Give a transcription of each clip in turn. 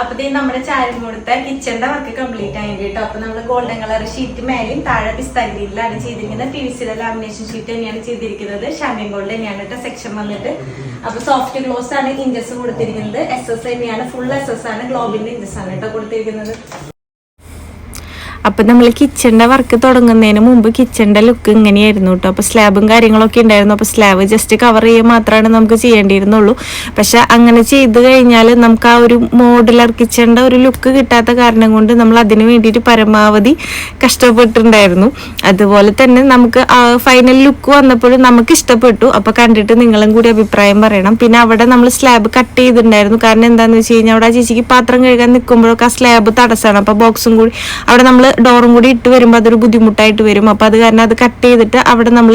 അപ്പൊ ദേ നമ്മുടെ ചാരം കൊടുത്ത കിച്ചന്റെ വർക്ക് കംപ്ലീറ്റ് ആയി കേട്ടോ. അപ്പൊ നമ്മൾ ഗോൾഡൻ കളർ ഷീറ്റ് മേലെയും താഴെ പിസ്താഗ്രീനിലാണ് ചെയ്തിരിക്കുന്നത്. പി വി സിയുടെ ലാമിനേഷൻ ഷീറ്റ് തന്നെയാണ് ചെയ്തിരിക്കുന്നത്. ഷാമ്പ്യൻ ഗോൾഡ് തന്നെയാണ് കേട്ടോ സെക്ഷൻ വന്നിട്ട്. അപ്പൊ സോഫ്റ്റ് ഗ്ലോസ് ആണ് ഇഞ്ചസ് കൊടുത്തിരിക്കുന്നത്. എസ് എസ് തന്നെയാണ് ഫുൾ എസ് എസ് ആണ് ഗ്ലോബിന്റെ ഇഞ്ചസ് ആണ് കേട്ടോ കൊടുത്തിരിക്കുന്നത്. അപ്പം നമ്മൾ കിച്ചണിന്റെ വർക്ക് തുടങ്ങുന്നതിന് മുമ്പ് കിച്ചണിന്റെ ലുക്ക് ഇങ്ങനെയായിരുന്നു കേട്ടോ അപ്പോൾ സ്ലാബും കാര്യങ്ങളൊക്കെ ഉണ്ടായിരുന്നു. അപ്പോൾ സ്ലാബ് ജസ്റ്റ് കവർ ചെയ്യുക മാത്രമാണ് നമുക്ക് ചെയ്യേണ്ടിയിരുന്നുള്ളൂ. പക്ഷെ അങ്ങനെ ചെയ്ത് കഴിഞ്ഞാൽ നമുക്ക് ആ ഒരു മോഡുലർ കിച്ചണിന്റെ ഒരു ലുക്ക് കിട്ടാത്ത കാരണം കൊണ്ട് നമ്മൾ അതിന് വേണ്ടിയിട്ട് പരമാവധി കഷ്ടപ്പെട്ടിട്ടുണ്ടായിരുന്നു. അതുപോലെ തന്നെ നമുക്ക് ആ ഫൈനൽ ലുക്ക് വന്നപ്പോഴും നമുക്ക് ഇഷ്ടപ്പെട്ടു. അപ്പോൾ കണ്ടിട്ട് നിങ്ങളും കൂടി അഭിപ്രായം പറയണം. പിന്നെ അവിടെ നമ്മൾ സ്ലാബ് കട്ട് ചെയ്തിട്ടുണ്ടായിരുന്നു. കാരണം എന്താണെന്ന് വെച്ച് കഴിഞ്ഞാൽ അവിടെ ചേച്ചിക്ക് പാത്രം കഴുകാൻ നിൽക്കുമ്പോഴൊക്കെ ആ സ്ലാബ് തടസ്സമാണ്. അപ്പോൾ ബോക്സും കൂടി അവിടെ നമ്മൾ ഡോറും കൂടി ഇട്ട് വരുമ്പോൾ അതൊരു ബുദ്ധിമുട്ടായിട്ട് വരും. അപ്പോൾ അത് കാരണം അത് കട്ട് ചെയ്തിട്ട് അവിടെ നമ്മൾ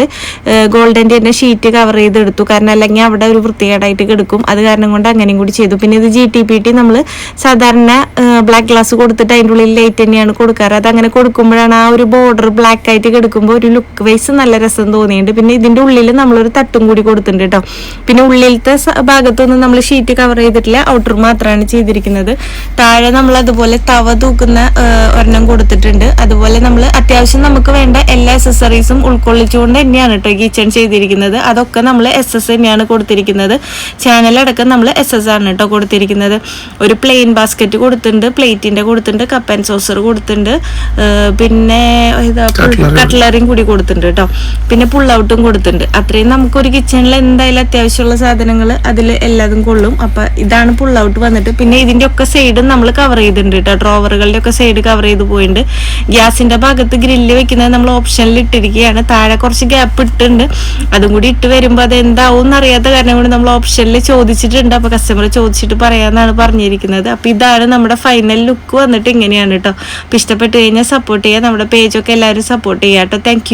ഗോൾഡന്റെ തന്നെ ഷീറ്റ് കവർ ചെയ്തെടുത്തു. കാരണം അല്ലെങ്കിൽ അവിടെ ഒരു വൃത്തികേടായിട്ട് കിടക്കും. അത് കാരണം കൊണ്ട് അങ്ങനെയും കൂടി ചെയ്തു. പിന്നെ ഇത് ജി ടി പി ടി നമ്മൾ സാധാരണ ബ്ലാക്ക് ഗ്ലാസ് കൊടുത്തിട്ട് അതിന്റെ ഉള്ളിൽ ലൈറ്റ് തന്നെയാണ് കൊടുക്കാറ്. അത് അങ്ങനെ കൊടുക്കുമ്പോഴാണ് ആ ഒരു ബോർഡർ ബ്ലാക്ക് ആയിട്ട് കിടക്കുമ്പോൾ ഒരു ലുക്ക് വൈസ് നല്ല രസം തോന്നിയിട്ടുണ്ട് പിന്നെ ഇതിന്റെ ഉള്ളിൽ നമ്മളൊരു തട്ടും കൂടി കൊടുത്തിട്ടുണ്ട് കേട്ടോ പിന്നെ ഉള്ളിലത്തെ ഭാഗത്തൊന്നും നമ്മൾ ഷീറ്റ് കവർ ചെയ്തിട്ടില്ല. ഔട്ടർ മാത്രമാണ് ചെയ്തിരിക്കുന്നത്. താഴെ നമ്മൾ അതുപോലെ തവ തൂക്കുന്ന ഒരെണ്ണം കൊടുത്തിട്ടുണ്ട്. അതുപോലെ നമ്മൾ അത്യാവശ്യം നമുക്ക് വേണ്ട എല്ലാ അക്സസറീസും ഉൾക്കൊള്ളിച്ചുകൊണ്ട് തന്നെയാണ് കേട്ടോ കിച്ചൺ ചെയ്തിരിക്കുന്നത്. അതൊക്കെ നമ്മൾ എസ് എസ് തന്നെയാണ് കൊടുത്തിരിക്കുന്നത്. ചാനലടക്കം നമ്മൾ എസ് എസ് ആണ് കേട്ടോ കൊടുത്തിരിക്കുന്നത്. ഒരു പ്ലെയിൻ ബാസ്ക്കറ്റ് കൊടുത്തിട്ടുണ്ട് പ്ലേറ്റിന്റെ കൊടുത്തിട്ടുണ്ട് കപ്പ് ആൻഡ് സോസർ കൊടുത്തിട്ടുണ്ട്. പിന്നെ ഇതാ കട്ട്ലറിയും കൂടി കൊടുത്തിട്ടുണ്ട് കേട്ടോ. പിന്നെ പുൾ ഔട്ടും കൊടുത്തിട്ടുണ്ട്. അത്രയും നമുക്കൊരു കിച്ചണിൽ എന്തായാലും അത്യാവശ്യമുള്ള സാധനങ്ങൾ അതിൽ എല്ലാതും കൊള്ളും. അപ്പം ഇതാണ് പുൾ ഔട്ട് വന്നിട്ട്. പിന്നെ ഇതിന്റെ ഒക്കെ സൈഡും നമ്മൾ കവർ ചെയ്തിട്ടുണ്ട് കേട്ടോ. ഡ്രോവറുകളുടെ ഒക്കെ സൈഡ് കവർ ചെയ്ത് പോയിട്ടുണ്ട് ഗ്യാസിന്റെ ഭാഗത്ത് ഗ്രില്ല് വെക്കുന്നത് നമ്മൾ ഓപ്ഷനിൽ ഇട്ടിരിക്കുകയാണ്. താഴെ കുറച്ച് ഗ്യാപ്പ് ഇട്ടിട്ടുണ്ട്. അതും കൂടി ഇട്ട് വരുമ്പോൾ അത് എന്താവും എന്നറിയാത്ത കാരണം കൊണ്ട് നമ്മൾ ഓപ്ഷനിൽ ചോദിച്ചിട്ടുണ്ട്. അപ്പോൾ കസ്റ്റമർ ചോദിച്ചിട്ട് പറയാന്നാണ് പറഞ്ഞിരിക്കുന്നത്. അപ്പോൾ ഇതാണ് നമ്മുടെ ഫൈനൽ ലുക്ക് വന്നിട്ട് ഇങ്ങനെയാണ് കേട്ടോ അപ്പോൾ ഇഷ്ടപ്പെട്ട് കഴിഞ്ഞാൽ സപ്പോർട്ട് ചെയ്യുക നമ്മുടെ പേജൊക്കെ എല്ലാവരും സപ്പോർട്ട് ചെയ്യാം കേട്ടോ താങ്ക്